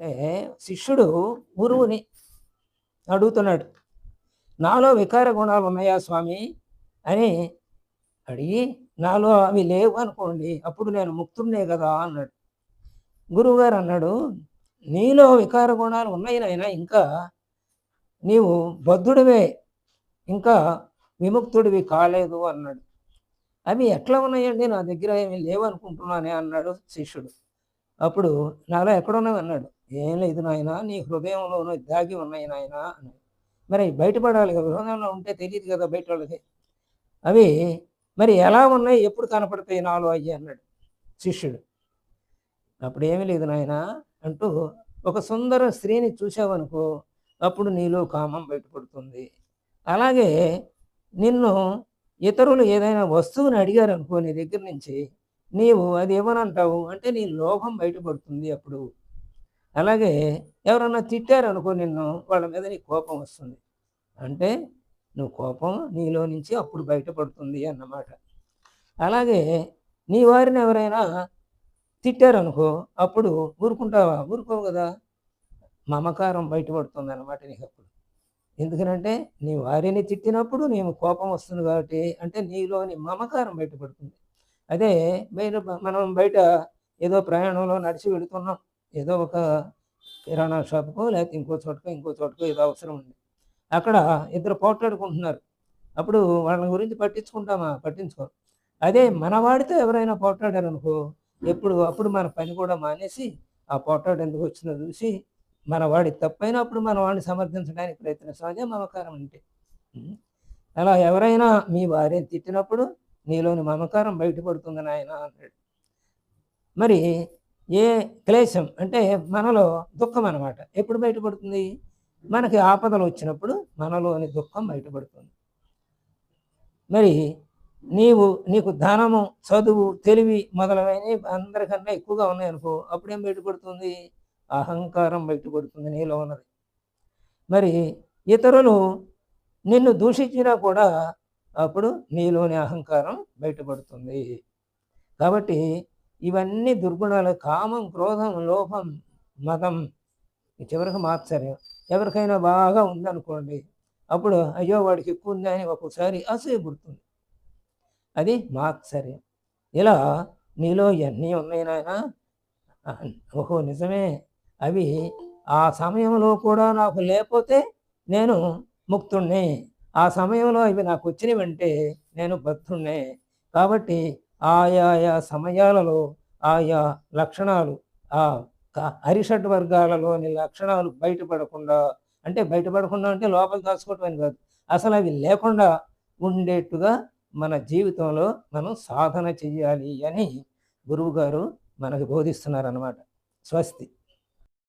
అంటే శిష్యుడు గురువుని అడుగుతున్నాడు. నాలో వికార గుణాలు ఉన్నాయా స్వామి? అని అడిగి నాలో అవి లేవు అనుకోండి అప్పుడు నేను ముక్తుడినే కదా అన్నాడు. గురువుగారు అన్నాడు నీలో వికార గుణాలు ఉన్నాయి నాయనా ఇంకా నీవు బద్ధుడివే ఇంకా విముక్తుడివి కాలేదు అన్నాడు. అవి ఎట్లా ఉన్నాయండి? నా దగ్గర ఏమి లేవనుకుంటున్నానే అన్నాడు శిష్యుడు. అప్పుడు నాలో ఎక్కడున్నావు అన్నాడు. ఏం లేదు నాయన నీ హృదయంలోనూ దాగి ఉన్నాయి నాయన అన్నాడు. మరి బయటపడాలి కదా హృదయంలో ఉంటే తెలియదు కదా బయట వాళ్ళకి అవి మరి ఎలా ఉన్నాయి ఎప్పుడు కనపడతాయి నాలో అయ్యి అన్నాడు శిష్యుడు. అప్పుడు ఏమీ లేదు నాయన అంటూ ఒక సుందర స్త్రీని చూసావనుకో అప్పుడు నీలో కామం బయటపడుతుంది. అలాగే నిన్ను ఇతరులు ఏదైనా వస్తువుని అడిగారు అనుకో నీ దగ్గర నుంచి నీవు అది ఏమనంటావు? అంటే నీ లోభం బయటపడుతుంది అప్పుడు. అలాగే ఎవరన్నా తిట్టారు అనుకో నిన్ను వాళ్ళ మీద నీ కోపం వస్తుంది. అంటే నువ్వు కోపం నీలో నుంచి అప్పుడు బయటపడుతుంది అన్నమాట. అలాగే నీ వారిని ఎవరైనా తిట్టారు అనుకో అప్పుడు ఊరుకుంటావా? ఊరుకోవు కదా. మమకారం బయటపడుతుంది అన్నమాట నీకు అప్పుడు. ఎందుకనంటే నీ వారిని తిట్టినప్పుడు నీకు కోపం వస్తుంది కాబట్టి అంటే నీలోని మమకారం బయటపడుతుంది. అదే మీరు మనం బయట ఏదో ప్రయాణంలో నడిచి వెళుతున్నాం. ఏదో ఒక కిరాణా షాప్కో లేకపోతే ఇంకో చోటకో ఇంకో చోటకో ఏదో అవసరం ఉంది. అక్కడ ఇద్దరు పోట్లాడుకుంటున్నారు. అప్పుడు వాళ్ళ గురించి పట్టించుకుంటామా? పట్టించుకో. అదే మన వాడితో ఎవరైనా పోట్లాడారనుకో ఎప్పుడు అప్పుడు మన పని కూడా మానేసి ఆ పోట్లాడు ఎందుకు వచ్చిందో చూసి మన వాడి తప్పైనప్పుడు మన వాడిని సమర్థించడానికి ప్రయత్నిస్తాం మమకారం అంటే. అలా ఎవరైనా మీ వారిని తిట్టినప్పుడు నీలోని మమకారం బయటపడుతుంది నాయన అన్నాడు. మరి ఏ క్లేశం అంటే మనలో దుఃఖం అన్నమాట. ఎప్పుడు బయటపడుతుంది? మనకి ఆపదలు వచ్చినప్పుడు మనలోని దుఃఖం బయటపడుతుంది. మరి నీవు నీకు ధనము చదువు తెలివి మొదలైనవి అందరికన్నా ఎక్కువగా ఉన్నాయనుకో అప్పుడేం బయటపడుతుంది? అహంకారం బయటపడుతుంది నీలో ఉన్నది. మరి ఇతరులు నిన్ను దూషించినా కూడా అప్పుడు నీలోని అహంకారం బయటపడుతుంది. కాబట్టి ఇవన్నీ దుర్గుణాలు కామం క్రోధం లోభం మతం చివరికి మాత్సర్యం. ఎవరికైనా బాగా ఉందనుకోండి అప్పుడు అయ్యో వాడికి ఎక్కువ ఉంది అని ఒక్కొక్కసారి అసూయ పుడుతుంది అది మాత్సర్యం. ఇలా నీలో ఎన్ని ఉన్నాయి ఓహో నిజమే. అవి ఆ సమయంలో కూడా నాకు లేకపోతే నేను ముక్తుణ్ణి. ఆ సమయంలో అవి నాకు వచ్చినవంటే నేను భక్తున్నే కాబట్టి ఆయా సమయాలలో ఆయా లక్షణాలు ఆ క- అరిషడ్ వర్గాలలోని లక్షణాలు బయటపడకుండా అంటే బయటపడకుండా అంటే లోపల దాచుకోవటం అని కాదు. అసలు అవి లేకుండా ఉండేట్టుగా మన జీవితంలో మనం సాధన చెయ్యాలి అని గురువుగారు మనకు బోధిస్తున్నారు అన్నమాట స్వస్తి.